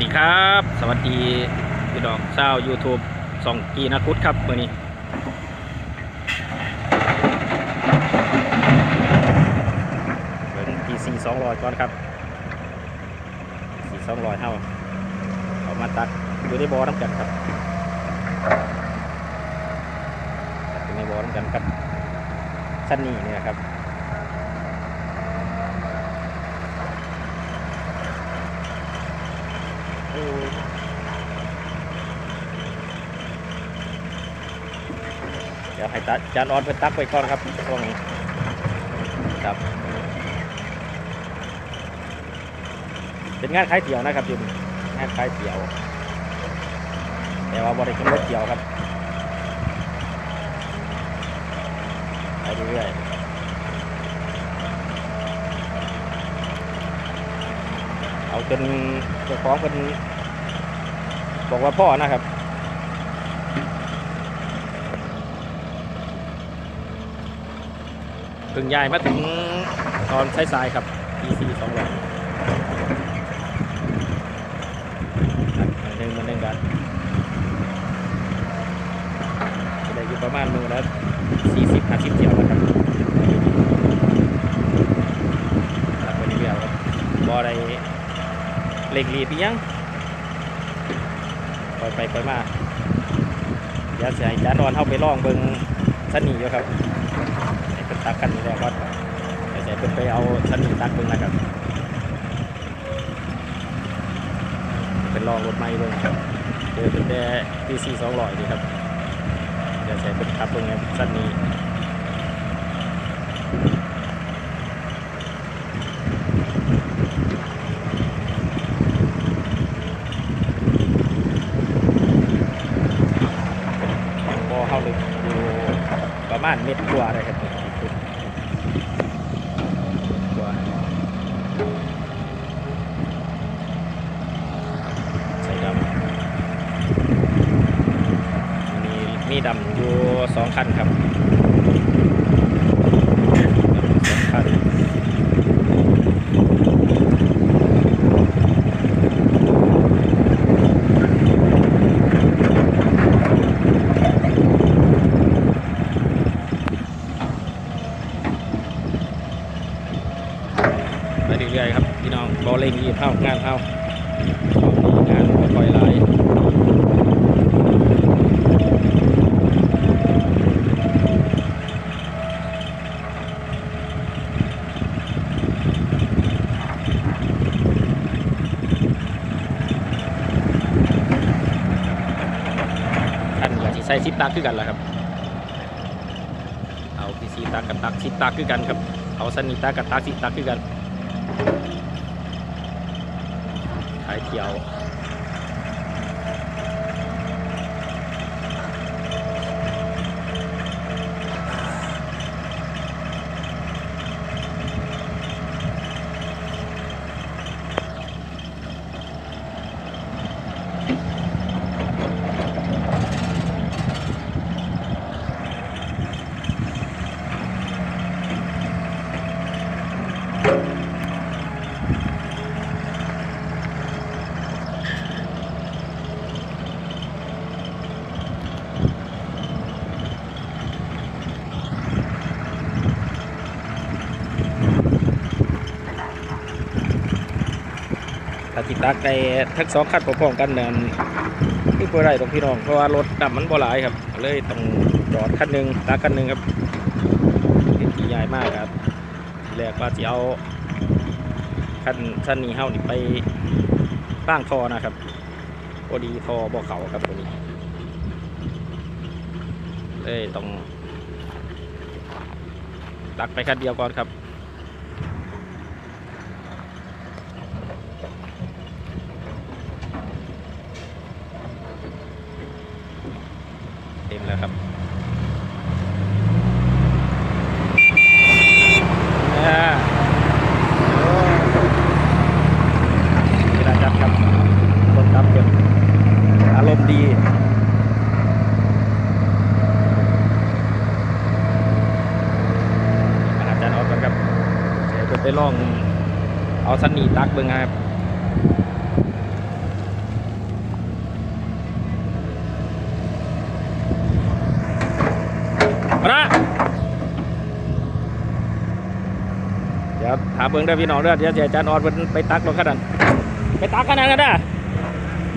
ดีครับ สวัสดีพี่ดอกเช้า YouTube ส่องกีนักคุดครับมื่อนี้เป็นทีซีสองร้อยก่อนครับสีสองร้อยเท่าเอามาตักอยู่ในบ่อน้ำกันครับตักอยู่ในบ่อน้ำกันครับชั้นนี้นี่นะครับ เดี๋ยวให้ตาจานออนไปตักไปก่อนครับช่วงนี้ครับ เป็นงานขายเตี๋ยวนะครับอยูนงานขายเตี๋ยว แต่ว่าบริการรถเตี๋ยวครับไปเรื่อยเอาจนเจ้าของเป็น บอกว่าพ่อนะครับเพิ่งย้ายมาถึงตอนสายๆครับ PC สองร้อยมันหนึ่งมันหนึ่งกันจะได้อยู่ประมาณมือละสี่สิบห้าสิบเที่ยวนะครับตักไปเรื่อยๆครับบ่ได้เล็กรีบยังปล่ อยไปคอยมาเดี๋ยวจะให้จานอนเข้าไปล่องเบิงสนีอยู่ครับเป็นตักกันนี่แหละก็เดี๋ยวจะเป็นไปเอาสนีตักเบิ้งนะครับเป็นล่องรถไม้เบิ้งครับเจอเป็นแต่ที่สี่สองร้อยดีครับเดี๋ยวจะเป็นตักเบิ้งไงสั้นนี้พอเข้าลึกอยู่ประมาณเม็ดก วาเลยครับกว่าใส่ดำมีมีดำอยู่สองคันครับสองคัน ไป เรื่อยๆครับพี่น้องบอเล่งรีบเข้างานเข้างานค่อยหลายท่านก็สิใส่ซิปตักคือกันแหละครับ เอาพีซีตักกับตักซิปตักคือกันครับ เอาสนิตักกับตักซิปตักคือกัน ขายเถ้าติดตักในทั้งสองคันพร้อมๆกันนั่นคือบ่ได้ตรงพี่น้องเพราะว่ารถดำมันบ่หลายครับ เลยต้องจอดคันหนึ่งตักคันหนึ่งครับที่ใหญ่มากครับแรกว่าจะเอาคันคันนี้เฮานี่ไปตั้งทอนะครับพอดีทอบ่เขาครับตัวนี้เลยต้องตักไปคันเดียวก่อนครับ ไปลอง เอาสันนีตักเบิ้งครับระเดี๋ยวถามเบิ้งได้พี่น้องด้วยเดี๋ยวอาจารย์ออดไปตักลงขนาดไปตักขนาดกันได้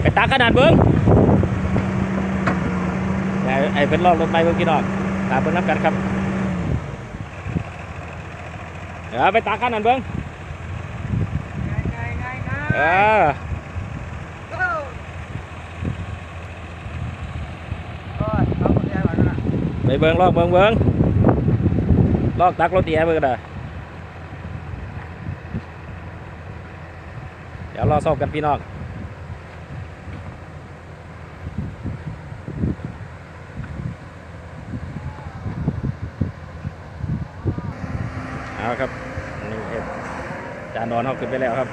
ไปตักขนาดเบิ้งไอ้เป็นรอบรถไปเบิ้งพี่น้องตามเบิ้งนับกันครับ เดี๋ยวไปตักขนาดเบิ้งง่ายง่ายง่ายเออก็เขาคนเดียวก่อนนะไปเบิ้งลอกเบิ้งเบิ้งลอกตักรถเดียเบิ้งเด้อเดี๋ยวรอสอบกันพี่น้อง เอาครับนี่เอ็ดจานดอนเขาขึ้นไปแล้วครับ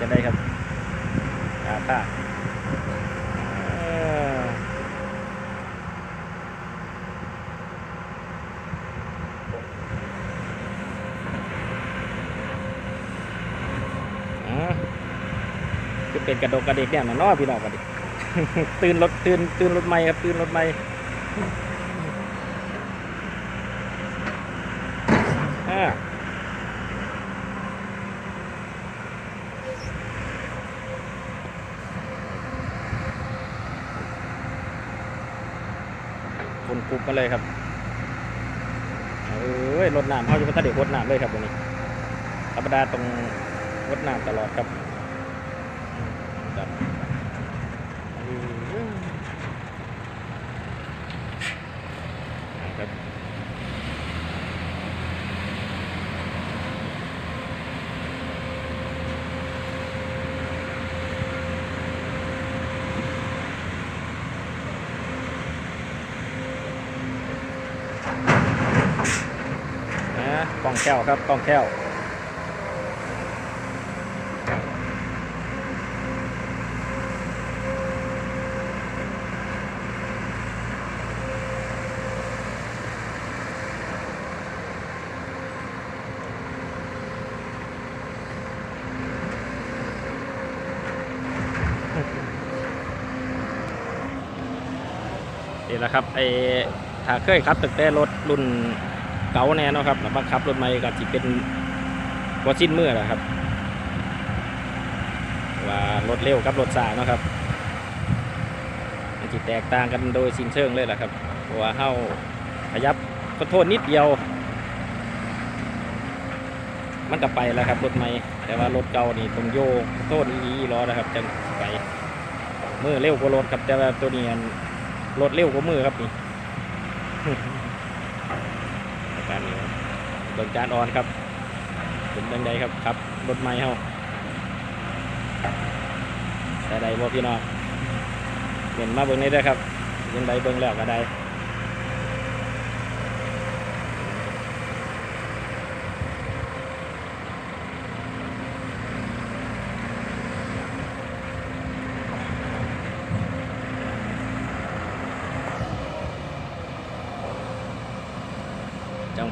จะได้ครับอาค่าอ่าอ่าคือเป็นกระดกกระเด็กเนี่ยนะนาพี่น้องกระเด็กตื่นรถตื่นตื่นรถไม่ครับตื่นรถไม่ อ่คนกรุ๊บมาเลยครับเอ้ยรถน้ำเขาจะมาตัดเด็กรถน้ำเลยครับวันนี้ธรรมดาตรงรถน้ำตลอดครับครับครับ นะ กล้องแก้วครับกล้องแก้วนี่แหละครับไอ้ถ้าเคยขับตั้งแต่รถรุ่น เก่าแน่นะครับแล้วมาขับรถใหม่ก็สิเป็นวัสิ้นเมื่อแหละครับ ว่ารถเร็วกับรถสานะครับมันจิแตกต่างกันโดยสิ้นเชิงเลยแหละครับเพราะว่าเฮาขยับขอโทษนิดเดียว มันก็ไปแล้วครับรถใหม่แต่ว่ารถเก่านี่ต้องโยกโทษอีล้อนะครับจังไปมือเร็วกว่ารถครับแต่ว่าตัวนี้รถเร็วกว่ามือครับนี่ เบิ่งจานออนครับเป็นยังไงครับครับรถไม้เฮาแต่ใดบ่พี่น้องเห็นมาเบิ่งได้ด้อครับยังไดเบิ่งแล้วก็ได้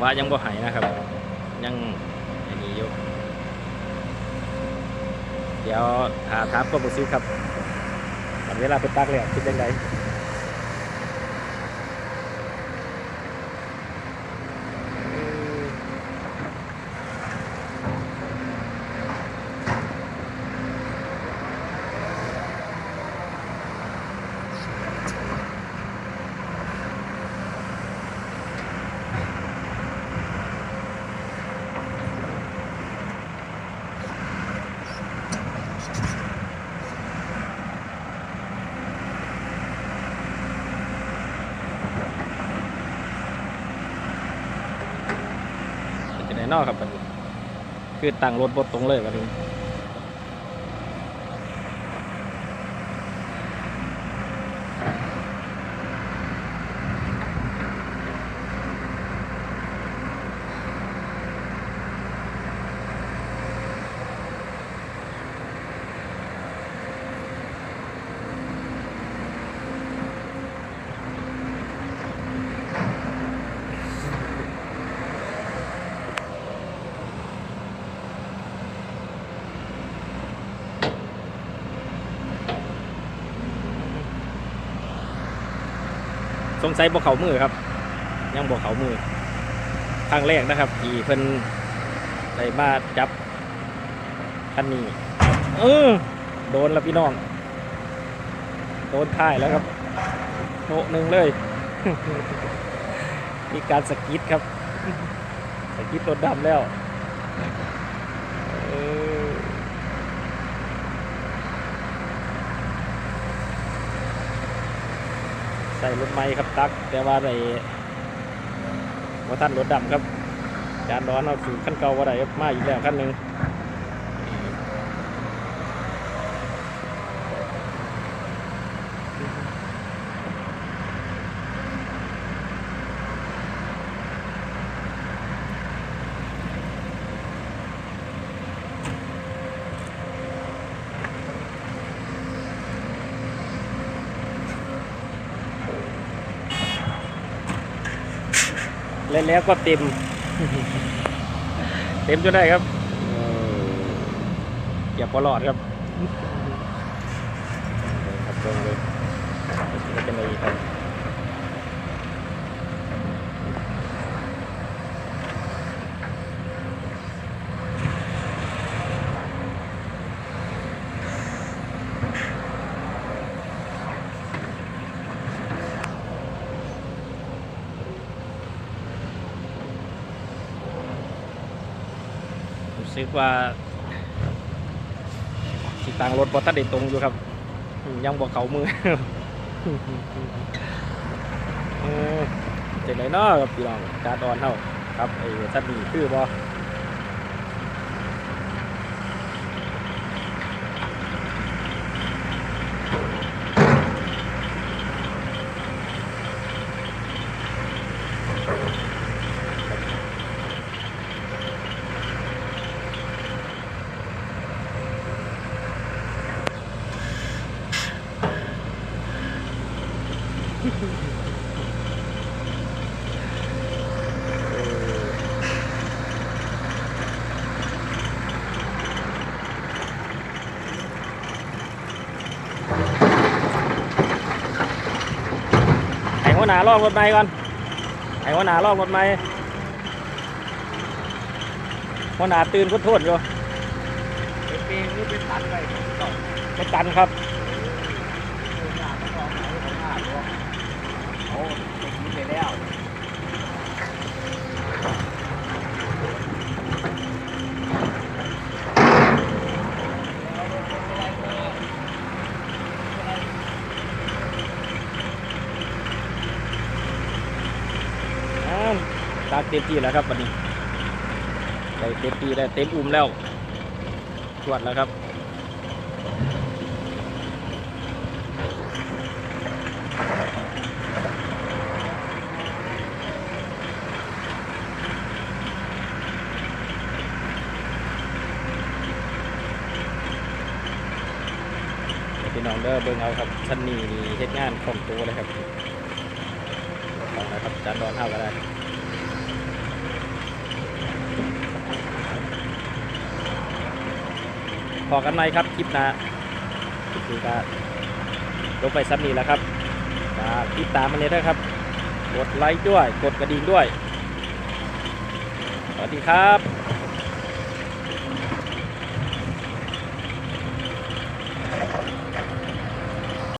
ว่ายังบ่หายนะครับ ยังอันนี้อยู่เดี๋ยวหาถามก็บ่ซื้อครับบัดเวลาไปตักเลยคิดยังไง นอกครับบัดนี้คือตั้งรถบดตรงเลยบัดนี้ สงสัยบ่เขามือครับ ยังบ่เขามือครั้งแรกนะครับ ที่เพิ่นได้มาจับคันนี้เออโดนแล้วพี่น้อง โดนท้ายแล้วครับโนหนึ่งเลย มีการสกิดครับสกิดรถดำแล้วเออ ใส่รถไม้ครับตัก แต่ว่าในว่าท่านรถดำครับจานร้อนเอาสู่ขั้นเก่าว่าไรครับมาอีกแล้วขั้นหนึ่ง เล่นแล้วก็เต็ม เต็มจนได้ครับอย่าปลอดครับครับลงเลยไม่เป็นไรครับ สึกว่าสิต่างรถบอตัดเด้ตรงอยู่ครับ ยังบอกเขามือเจ๋งเลยเนาะครับพี่น้องจาดอนเท่าครับไอ้สัตว์ดีคือบอ ไอ้หัวหน้าลอกรถไม้ก่อน ไอ้หัวหน้าลอกรถไม้หัวหน้าตื่นพุทโทษอยู่เป็นปีนี่เป็นตันไปต่อไม่ตันครับ หน้าต้องลองไหนของหน้าดูโอ้ไปกินไป แล้วอ้าวตากเต็มที่แล้วครับวันนี้ได้เต็มที่ได้เต็มอุ่มแล้วตรวจแล้วครับ เด้องเด้อเบิ่งเอาครับชั้นนี้เฮ็ดงานของตัวเลยครับของนะครับจานดอนเท่าก็ได้พอกันไหมครับคลิปหนะคลิปนี้ก็ลงไปซ้ำนี้แล้วครับฝากติดตามมันเลยด้วยครับ กดไลค์ด้วย กดกระดิ่งด้วย สวัสดีครับ